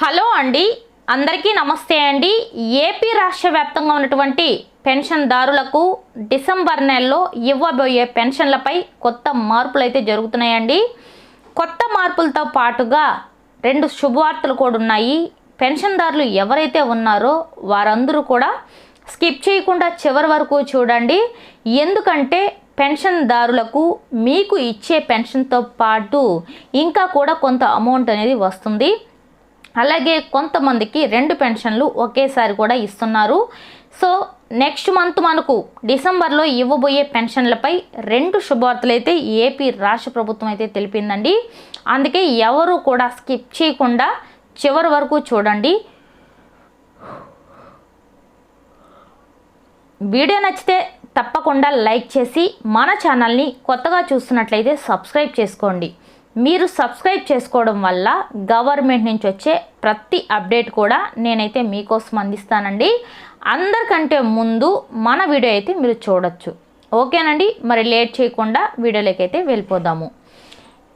Hello అండి. అందరికీ నమస్తే అండి. ఏపీ రాష్ట్ర వ్యాప్తంగా ఉన్నటువంటి పెన్షన్దారులకు డిసెంబర్ నెలలో ఇవ్వబోయే పెన్షన్లపై కొత్త మార్పులు అయితే జరుగుతున్నాయండి. కొత్త మార్పులతో పాటుగా రెండు శుభవార్తలు కూడా ఉన్నాయి. పెన్షన్దారులు ఎవరైతే ఉన్నారో వారందరూ కూడా స్కిప్ చేయకుండా చివరి వరకు చూడండి. ఎందుకంటే పెన్షన్దారులకు మీకు ఇచ్చే పెన్షన్తో పాటు ఇంకా కూడా కొంత అమౌంట్ అనేది వస్తుంది. అలాగే కొంతమందికి రెండు పెన్షన్లు ఒకేసారి కూడా ఇస్తున్నారు. సో నెక్స్ట్ మంత్ మనకు డిసెంబర్లో ఇవ్వబోయే పెన్షన్లపై రెండు శుభార్తలు అయితే ఏపీ రాష్ట్ర ప్రభుత్వం అయితే తెలిపిందండి. అందుకే ఎవరు కూడా స్కిప్ చేయకుండా చివరి వరకు చూడండి. వీడియో నచ్చితే తప్పకుండా లైక్ చేసి మన ఛానల్ని కొత్తగా చూస్తున్నట్లయితే సబ్స్క్రైబ్ చేసుకోండి. మీరు సబ్స్క్రైబ్ చేసుకోవడం వల్ల గవర్నమెంట్ నుంచి వచ్చే ప్రతి అప్డేట్ కూడా నేనైతే మీకోసం అందిస్తానండి. అందరికంటే ముందు మన వీడియో అయితే మీరు చూడొచ్చు. ఓకేనండి? మరి లేట్ చేయకుండా వీడియోలోకి అయితే వెళ్ళిపోదాము.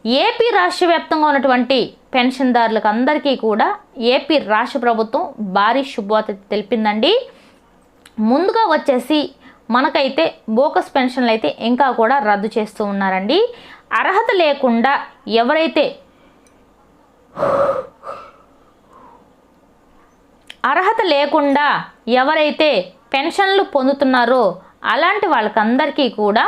ఏపీ రాష్ట్ర వ్యాప్తంగా ఉన్నటువంటి పెన్షన్దారులకు అందరికీ కూడా ఏపీ రాష్ట్ర ప్రభుత్వం భారీ శుభవార్త తెలిపిందండి. ముందుగా వచ్చేసి మనకైతే బోకస్ పెన్షన్లు అయితే ఇంకా కూడా రద్దు చేస్తూ ఉన్నారండి. అర్హత లేకుండా ఎవరైతే అర్హత లేకుండా ఎవరైతే పెన్షన్లు పొందుతున్నారో అలాంటి వాళ్ళకందరికీ కూడా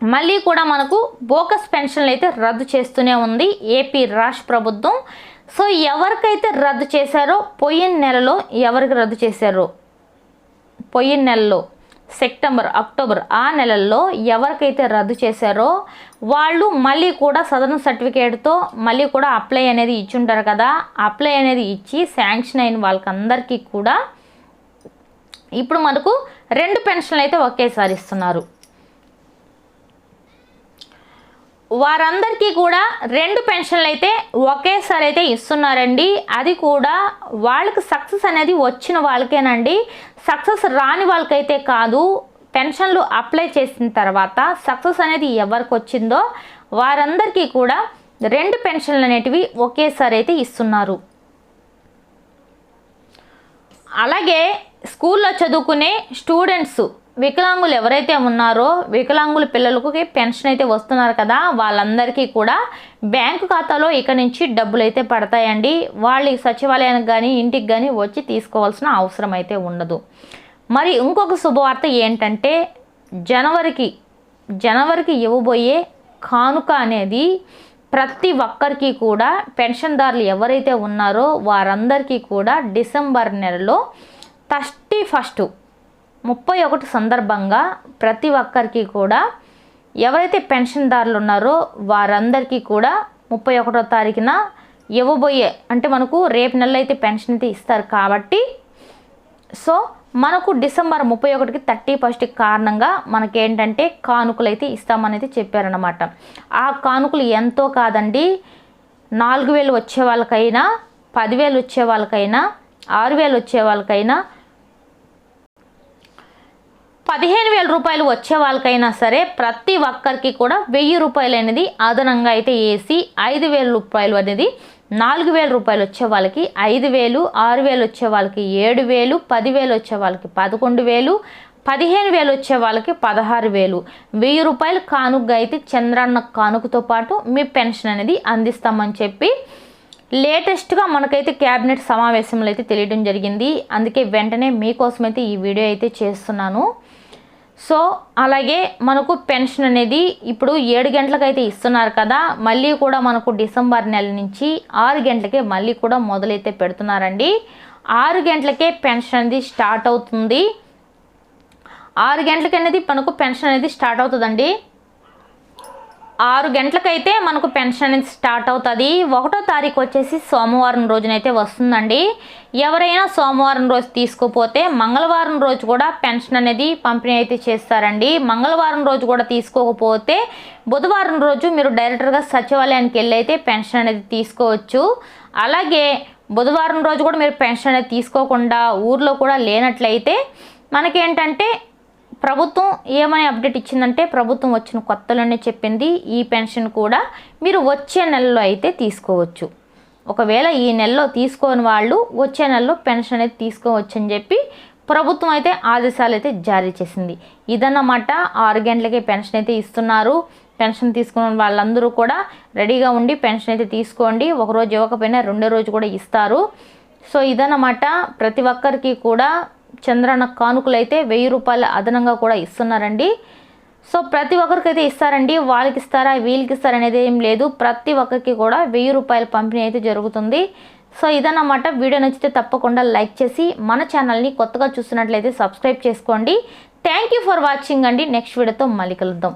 మళ్ళీ కూడా మనకు బోకస్ పెన్షన్లు అయితే రద్దు చేస్తూనే ఉంది ఏపీ రాష్ట్ర ప్రభుత్వం. సో ఎవరికైతే రద్దు చేశారో పోయిన నెలలో ఎవరికి రద్దు చేశారో? పోయిన నెలలో సెప్టెంబర్ అక్టోబర్ ఆ నెలల్లో ఎవరికైతే రద్దు చేశారో వాళ్ళు మళ్ళీ కూడా సదరన్ సర్టిఫికేట్తో మళ్ళీ కూడా అప్లై అనేది ఇచ్చుంటారు కదా. అప్లై అనేది ఇచ్చి శాంక్షన్ అయిన వాళ్ళకందరికీ కూడా ఇప్పుడు మనకు రెండు పెన్షన్లు అయితే ఒకేసారి ఇస్తున్నారు. వారందరికీ కూడా రెండు పెన్షన్లు అయితే ఒకేసారి అయితే ఇస్తున్నారండి. అది కూడా వాళ్ళకి సక్సెస్ అనేది వచ్చిన వాళ్ళకేనండి. సక్సెస్ రాని వాళ్ళకైతే కాదు. పెన్షన్లు అప్లై చేసిన తర్వాత సక్సెస్ అనేది ఎవరికి వచ్చిందో వారందరికీ కూడా రెండు పెన్షన్లు అనేటివి ఒకేసారి అయితే ఇస్తున్నారు. అలాగే స్కూల్లో చదువుకునే స్టూడెంట్స్ వికలాంగులు ఎవరైతే ఉన్నారో వికలాంగుల పిల్లలకు పెన్షన్ అయితే వస్తున్నారు కదా వాళ్ళందరికీ కూడా బ్యాంకు ఖాతాలో ఇక నుంచి డబ్బులు అయితే పడతాయండి. వాళ్ళు సచివాలయానికి కానీ ఇంటికి కానీ వచ్చి తీసుకోవాల్సిన అవసరం అయితే ఉండదు. మరి ఇంకొక శుభవార్త ఏంటంటే జనవరికి జనవరికి ఇవ్వబోయే కానుక అనేది ప్రతి ఒక్కరికి కూడా పెన్షన్దారులు ఎవరైతే ఉన్నారో వారందరికీ కూడా డిసెంబర్ నెలలో థర్టీ ఫస్ట్ ముప్పై ఒకటి సందర్భంగా ప్రతి ఒక్కరికి కూడా ఎవరైతే పెన్షన్దారులు ఉన్నారో వారందరికీ కూడా ముప్పై ఒకటో తారీఖున ఇవ్వబోయే అంటే మనకు రేపు నెలలో అయితే పెన్షన్ అయితే ఇస్తారు కాబట్టి సో మనకు డిసెంబర్ ముప్పై ఒకటికి థర్టీ ఫస్ట్ కారణంగా మనకేంటంటే కానుకలు అయితే ఇస్తామనేది చెప్పారనమాట ఆ కానుకలు ఎంతో కాదండి నాలుగు వేలు వచ్చే వాళ్ళకైనా పదివేలు వచ్చే వాళ్ళకైనా ఆరు వేలు వచ్చే వాళ్ళకైనా పదిహేను వేల రూపాయలు వచ్చే వాళ్ళకైనా సరే ప్రతి ఒక్కరికి కూడా వెయ్యి రూపాయలు అనేది అదనంగా అయితే వేసి ఐదు వేల రూపాయలు అనేది నాలుగు వేల రూపాయలు వచ్చే వాళ్ళకి ఐదు వేలు ఆరు వేలు వచ్చే వాళ్ళకి ఏడు వేలు పదివేలు వచ్చే వాళ్ళకి పదకొండు వేలు పదిహేను వేలు వచ్చే వాళ్ళకి పదహారు వేలు. వెయ్యి రూపాయలు కానుకగా అయితే చంద్రన్న కానుకతో పాటు మీ పెన్షన్ అనేది అందిస్తామని చెప్పి లేటెస్ట్గా మనకైతే క్యాబినెట్ సమావేశంలో అయితే తెలియడం జరిగింది. అందుకే వెంటనే మీకోసం అయితే ఈ వీడియో అయితే చేస్తున్నాను. సో అలాగే మనకు పెన్షన్ అనేది ఇప్పుడు ఏడు గంటలకైతే ఇస్తున్నారు కదా మళ్ళీ కూడా మనకు డిసెంబర్ నెల నుంచి ఆరు గంటలకే మళ్ళీ కూడా మొదలైతే పెడుతున్నారండి. ఆరు గంటలకే పెన్షన్ అనేది స్టార్ట్ అవుతుంది. ఆరు గంటలకి అనేది మనకు పెన్షన్ అనేది స్టార్ట్ అవుతుందండి. ఆరు గంటలకైతే మనకు పెన్షన్ అనేది స్టార్ట్ అవుతుంది. ఒకటో తారీఖు వచ్చేసి సోమవారం రోజునైతే వస్తుందండి. ఎవరైనా సోమవారం రోజు తీసుకోపోతే మంగళవారం రోజు కూడా పెన్షన్ అనేది పంపిణీ అయితే చేస్తారండి. మంగళవారం రోజు కూడా తీసుకోకపోతే బుధవారం రోజు మీరు డైరెక్టర్గా సచివాలయానికి వెళ్ళి అయితే పెన్షన్ అనేది తీసుకోవచ్చు. అలాగే బుధవారం రోజు కూడా మీరు పెన్షన్ అనేది తీసుకోకుండా ఊర్లో కూడా లేనట్లయితే మనకేంటంటే ప్రభుత్వం ఏమని అప్డేట్ ఇచ్చిందంటే ప్రభుత్వం వచ్చిన కొత్తలోనే చెప్పింది ఈ పెన్షన్ కూడా మీరు వచ్చే నెలలో అయితే తీసుకోవచ్చు. ఒకవేళ ఈ నెలలో తీసుకోని వాళ్ళు వచ్చే నెలలో పెన్షన్ అనేది తీసుకోవచ్చు అని చెప్పి ప్రభుత్వం అయితే ఆదేశాలు అయితే జారీ చేసింది. ఇదన్నమాట ఆరు గంటలకే పెన్షన్ అయితే ఇస్తున్నారు. పెన్షన్ తీసుకున్న వాళ్ళందరూ కూడా రెడీగా ఉండి పెన్షన్ అయితే తీసుకోండి. ఒకరోజు ఇవ్వకపోయినా రెండో రోజు కూడా ఇస్తారు. సో ఇదన్నమాట ప్రతి ఒక్కరికి కూడా చంద్రన్న కానుకలు అయితే వెయ్యి రూపాయలు అదనంగా కూడా ఇస్తున్నారండి. సో ప్రతి ఒక్కరికైతే ఇస్తారండి. వాళ్ళకి ఇస్తారా వీళ్ళకి ఇస్తారా అనేది ఏం లేదు. ప్రతి ఒక్కరికి కూడా వెయ్యి రూపాయల పంపిణీ అయితే జరుగుతుంది. సో ఇదన్నమాట. వీడియో నచ్చితే తప్పకుండా లైక్ చేసి మన ఛానల్ని కొత్తగా చూస్తున్నట్లయితే సబ్స్క్రైబ్ చేసుకోండి. థ్యాంక్ యూ ఫర్ వాచింగ్ అండి. నెక్స్ట్ వీడియోతో మళ్ళీ కలుద్దాం.